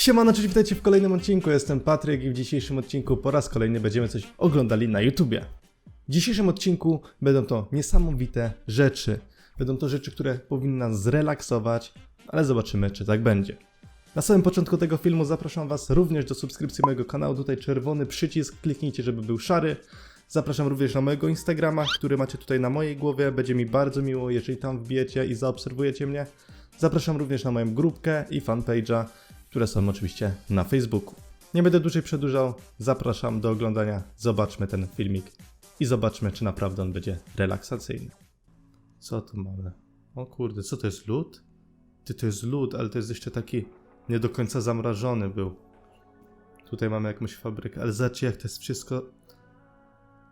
Siemano, cześć, witajcie w kolejnym odcinku. Jestem Patryk i w dzisiejszym odcinku po raz kolejny będziemy coś oglądali na YouTubie. W dzisiejszym odcinku będą to niesamowite rzeczy. Będą to rzeczy, które powinny nas zrelaksować, ale zobaczymy, czy tak będzie. Na samym początku tego filmu zapraszam Was również do subskrypcji mojego kanału. Tutaj czerwony przycisk, kliknijcie, żeby był szary. Zapraszam również na mojego Instagrama, który macie tutaj na mojej głowie. Będzie mi bardzo miło, jeżeli tam wbijecie i zaobserwujecie mnie. Zapraszam również na moją grupkę i fanpage'a, które są oczywiście na Facebooku. Nie będę dłużej przedłużał, zapraszam do oglądania. Zobaczmy ten filmik i zobaczmy, czy naprawdę on będzie relaksacyjny. Co tu mamy? O kurde, co to jest lód? Ty, to jest lód, ale to jest jeszcze taki nie do końca zamrażony był. Tutaj mamy jakąś fabrykę, ale zobaczcie jak to jest wszystko...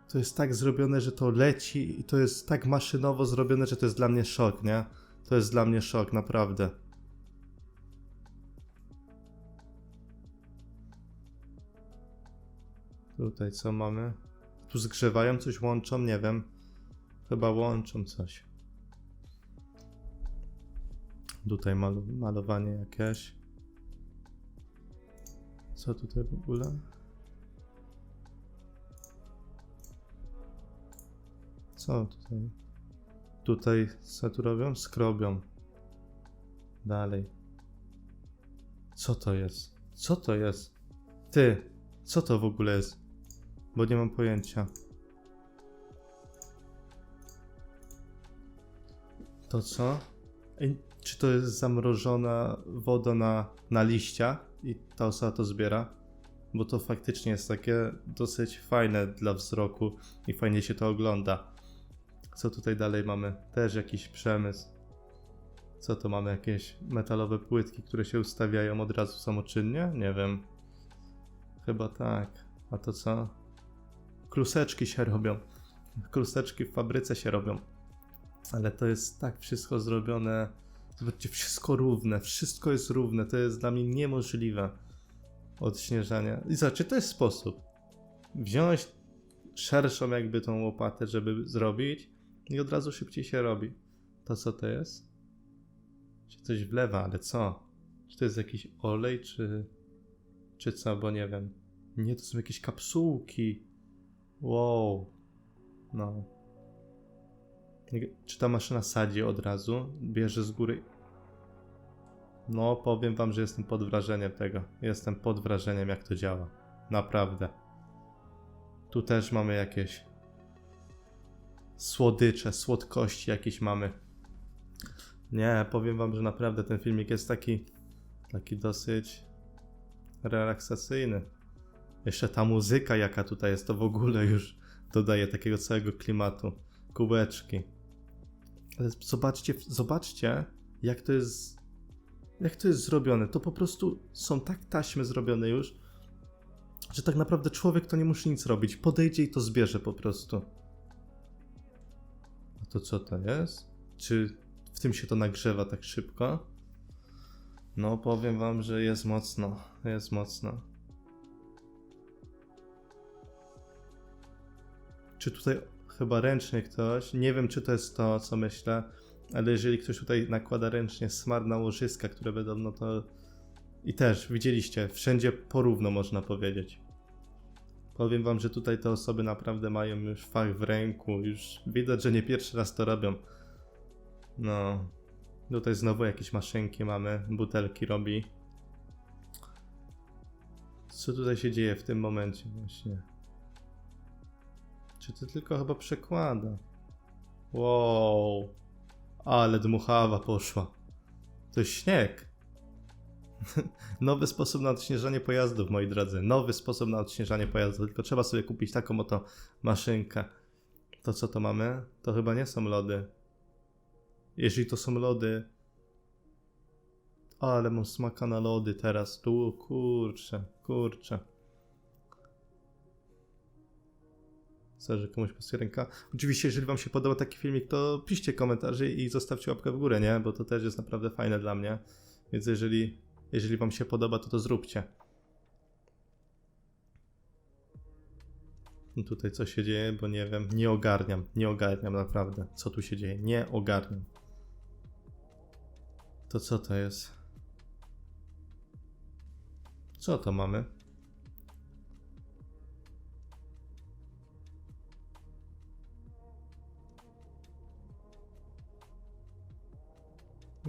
To jest tak zrobione, że to leci i to jest tak maszynowo zrobione, że to jest dla mnie szok, nie? To jest dla mnie szok, naprawdę. Tutaj co mamy? Tu zgrzewają, coś łączą, nie wiem. Chyba łączą coś. Tutaj malu malowanie jakieś. Co tutaj w ogóle? Co tutaj? Tutaj co tu robią? Skrobią. Dalej. Co to jest? Co to jest? Ty, co to w ogóle jest? Bo nie mam pojęcia. To co? Czy to jest zamrożona woda na, na liściach i ta osoba to zbiera? Bo to faktycznie jest takie dosyć fajne dla wzroku i fajnie się to ogląda. Co tutaj dalej mamy? Też jakiś przemysł. Co to mamy? Jakieś metalowe płytki, które się ustawiają od razu samoczynnie? Nie wiem. Chyba tak. A to co? Kluseczki się robią. Kluseczki w fabryce się robią. Ale to jest tak wszystko zrobione. Zobaczcie, wszystko równe. Wszystko jest równe. To jest dla mnie niemożliwe. Odśnieżania. I zobaczcie, to jest sposób. Wziąć szerszą jakby tą łopatę, żeby zrobić i od razu szybciej się robi. To co to jest? Się coś wlewa, ale co? Czy to jest jakiś olej, czy... Czy co, bo nie wiem. Nie, to są jakieś kapsułki. Wow. No. Czy ta maszyna sadzi od razu? Bierze z góry. No, powiem wam, że jestem pod wrażeniem tego. Jestem pod wrażeniem, jak to działa. Naprawdę. Tu też mamy jakieś słodycze, słodkości jakieś mamy. Nie, powiem wam, że naprawdę ten filmik jest taki, taki dosyć relaksacyjny. Jeszcze ta muzyka, jaka tutaj jest, to w ogóle już dodaje takiego całego klimatu. Kubeczki. Ale zobaczcie, zobaczcie, jak to jest, jak to jest zrobione. To po prostu są tak taśmy zrobione już, że tak naprawdę człowiek to nie musi nic robić. Podejdzie i to zbierze po prostu. A to co to jest? Czy w tym się to nagrzewa tak szybko? No, powiem wam, że jest mocno. Jest mocno. Czy tutaj chyba ręcznie ktoś? Nie wiem, czy to jest to, co myślę, ale jeżeli ktoś tutaj nakłada ręcznie smar na łożyska, które będą, no to. I też widzieliście, wszędzie porówno można powiedzieć. Powiem wam, że tutaj te osoby naprawdę mają już fach w ręku, już widać, że nie pierwszy raz to robią. No. Tutaj znowu jakieś maszynki mamy, butelki robi. Co tutaj się dzieje w tym momencie właśnie? Czy to tylko chyba przekłada? Wow. Ale dmuchawa poszła. To śnieg. Nowy sposób na odśnieżanie pojazdów, moi drodzy. Nowy sposób na odśnieżanie pojazdów. Tylko trzeba sobie kupić taką oto maszynkę. To co to mamy? To chyba nie są lody. Jeżeli to są lody. Ale mam smaka na lody teraz. Tu, kurczę, kurczę. Co, że komuś pasuje ręka? Oczywiście, jeżeli wam się podoba taki filmik, to piszcie komentarze i zostawcie łapkę w górę, nie? Bo to też jest naprawdę fajne dla mnie. Więc jeżeli, jeżeli wam się podoba, to to zróbcie. I Tutaj co się dzieje, bo nie wiem, nie ogarniam, nie ogarniam naprawdę, co tu się dzieje, nie ogarniam. To co to jest? Co to mamy?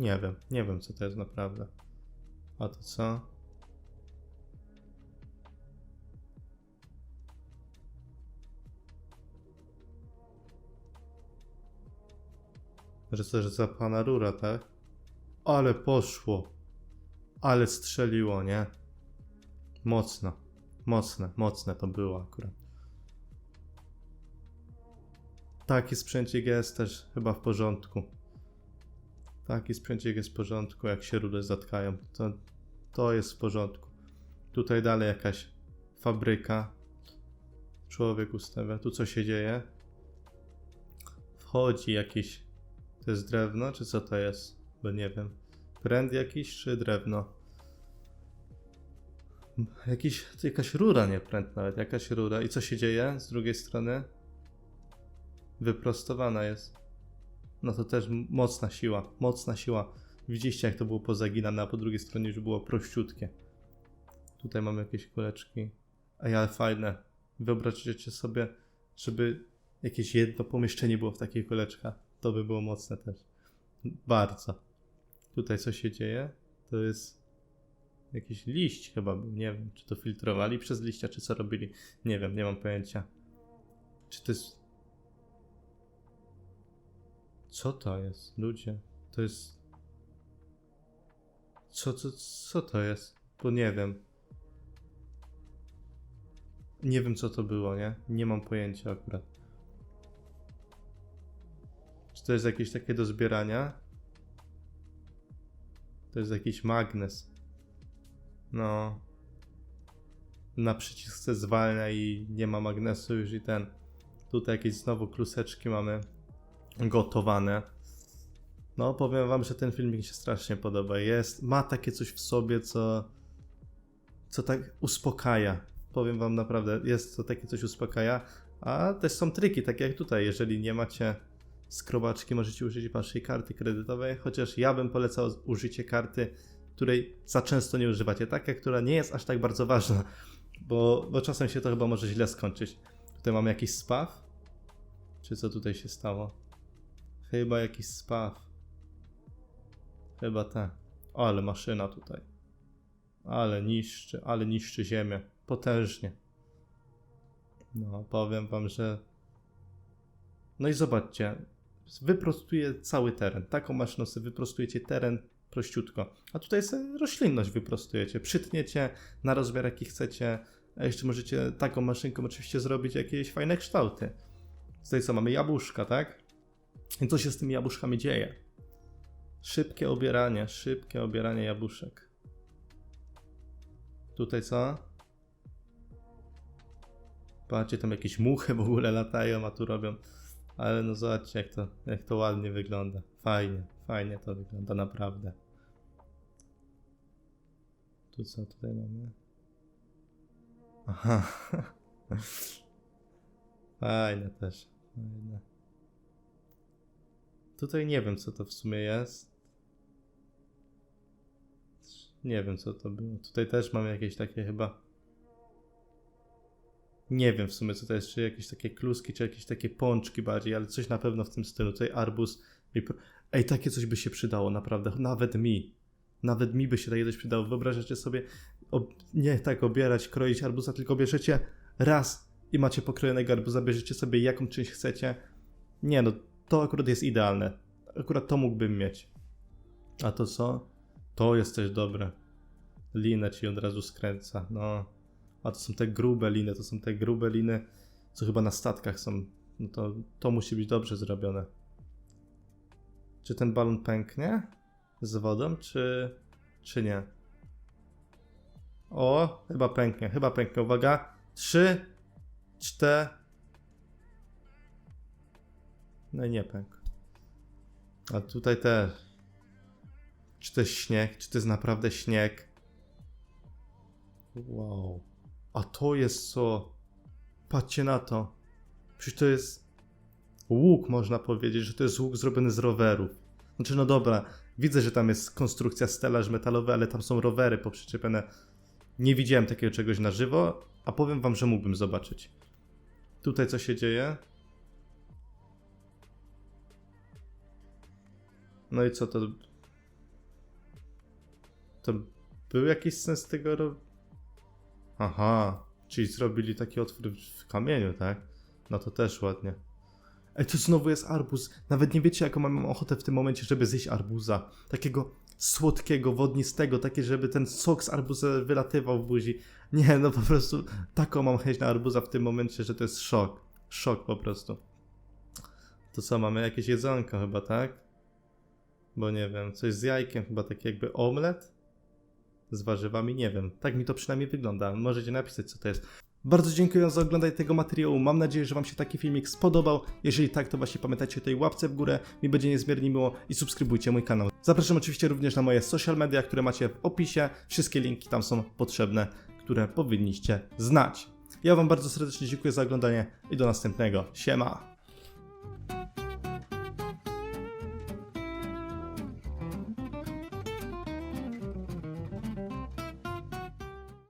Nie wiem, nie wiem co to jest naprawdę. A to co? Że to, że za pana rura, tak? Ale poszło. Ale strzeliło, nie? Mocno. Mocne, mocne to było akurat. Taki sprzęcik jest też chyba w porządku. Taki sprzęcik jest w porządku, jak się rury zatkają. To, to jest w porządku. Tutaj dalej jakaś fabryka. Człowiek ustawia. Tu co się dzieje? Wchodzi jakiś. To jest drewno, czy co to jest? Bo nie wiem. Pręd jakiś, czy drewno? Jakiś, jakaś rura, nie pręd nawet, jakaś rura. I co się dzieje z drugiej strony? Wyprostowana jest. No to też mocna siła, mocna siła. Widzieliście jak to było pozaginane, a po drugiej stronie już było prościutkie. Tutaj mamy jakieś kuleczki. Ej, ale fajne. Wyobraźcie sobie, żeby jakieś jedno pomieszczenie było w takich kuleczkach. To by było mocne też. Bardzo. Tutaj co się dzieje? To jest jakiś liść chyba był. Nie wiem, czy to filtrowali przez liścia, czy co robili. Nie wiem, nie mam pojęcia. Czy to jest. Co to jest, ludzie? To jest. Co, co, co to jest? Bo nie wiem. Nie wiem, co to było, nie? Nie mam pojęcia akurat. Czy to jest jakieś takie do zbierania? To jest jakiś magnes. No. Na przycisk se zwalnia i nie ma magnesu już i ten. Tutaj jakieś znowu kluseczki mamy gotowane. No, powiem wam, że ten filmik mi się strasznie podoba. Jest, ma takie coś w sobie, co co tak uspokaja. Powiem wam naprawdę, jest to takie coś uspokaja. A też są triki, takie jak tutaj. Jeżeli nie macie skrobaczki, możecie użyć waszej karty kredytowej, chociaż ja bym polecał użycie karty, której za często nie używacie. Taka, która nie jest aż tak bardzo ważna, bo, bo czasem się to chyba może źle skończyć. Tutaj mamy jakiś spaw. Czy co tutaj się stało? Chyba jakiś spaw. Chyba tak. O, ale maszyna tutaj. Ale niszczy, ale niszczy ziemię. Potężnie. No, powiem wam, że. No i zobaczcie. Wyprostuje cały teren. Taką maszyną sobie wyprostujecie teren prościutko. A tutaj sobie roślinność wyprostujecie. Przytniecie na rozmiar jaki chcecie. A jeszcze możecie taką maszynką oczywiście zrobić jakieś fajne kształty. Tutaj co, mamy jabłuszka, tak? I co się z tymi jabłuszkami dzieje? Szybkie obieranie, szybkie obieranie jabłuszek. Tutaj co? Patrzcie, tam jakieś muchy w ogóle latają, a tu robią. Ale no zobaczcie, jak to, jak to ładnie wygląda. Fajnie, fajnie to wygląda, naprawdę. Tu co tutaj mamy? Aha. Fajne też. Fajne. Tutaj nie wiem, co to w sumie jest. Nie wiem, co to było. Tutaj też mamy jakieś takie chyba. Nie wiem w sumie, co to jest. Czy jakieś takie kluski, czy jakieś takie pączki bardziej, ale coś na pewno w tym stylu. Tutaj pro- Ej, takie coś by się przydało, naprawdę. Nawet mi. Nawet mi by się takie coś przydało. Wyobrażacie sobie, ob... nie tak obierać, kroić arbuza, tylko bierzecie raz i macie pokrojonego arbuza, bierzecie sobie jaką część chcecie. Nie no, to akurat jest idealne. Akurat to mógłbym mieć. A to co? To jest też dobre. Linę ci od razu skręca, no. A to są te grube liny, to są te grube liny, co chyba na statkach są. No to, to musi być dobrze zrobione. Czy ten balon pęknie z wodą, czy, czy nie? O, chyba pęknie, chyba pęknie. Uwaga. Trzy, cztery. No i nie pękł. A tutaj też. Czy to jest śnieg? Czy to jest naprawdę śnieg? Wow. A to jest co? Patrzcie na to. Przecież to jest łuk, można powiedzieć, że to jest łuk zrobiony z rowerów. Znaczy, no dobra, widzę, że tam jest konstrukcja stelaż metalowy, ale tam są rowery poprzyczepione. nie widziałem takiego czegoś na żywo, a powiem wam, że mógłbym zobaczyć. Tutaj co się dzieje? No i co to? To był jakiś sens tego ro... Aha, czyli zrobili taki otwór w kamieniu, tak? No to też ładnie. Ej, to znowu jest arbuz. Nawet nie wiecie, jaką mam ochotę w tym momencie, żeby zjeść arbuza. Takiego słodkiego, wodnistego, takie, żeby ten sok z arbuza wylatywał w buzi. Nie, no po prostu taką mam chęć na arbuza w tym momencie, że to jest szok. Szok po prostu. To co, mamy jakieś jedzonko chyba, tak? Bo nie wiem, coś z jajkiem, chyba taki jakby omlet? Z warzywami, nie wiem. Tak mi to przynajmniej wygląda. Możecie napisać, co to jest. Bardzo dziękuję za oglądanie tego materiału. Mam nadzieję, że Wam się taki filmik spodobał. Jeżeli tak, to właśnie pamiętajcie o tej łapce w górę. Mi będzie niezmiernie miło i subskrybujcie mój kanał. Zapraszam oczywiście również na moje social media, które macie w opisie. Wszystkie linki tam są potrzebne, które powinniście znać. Ja Wam bardzo serdecznie dziękuję za oglądanie i do następnego. Siema!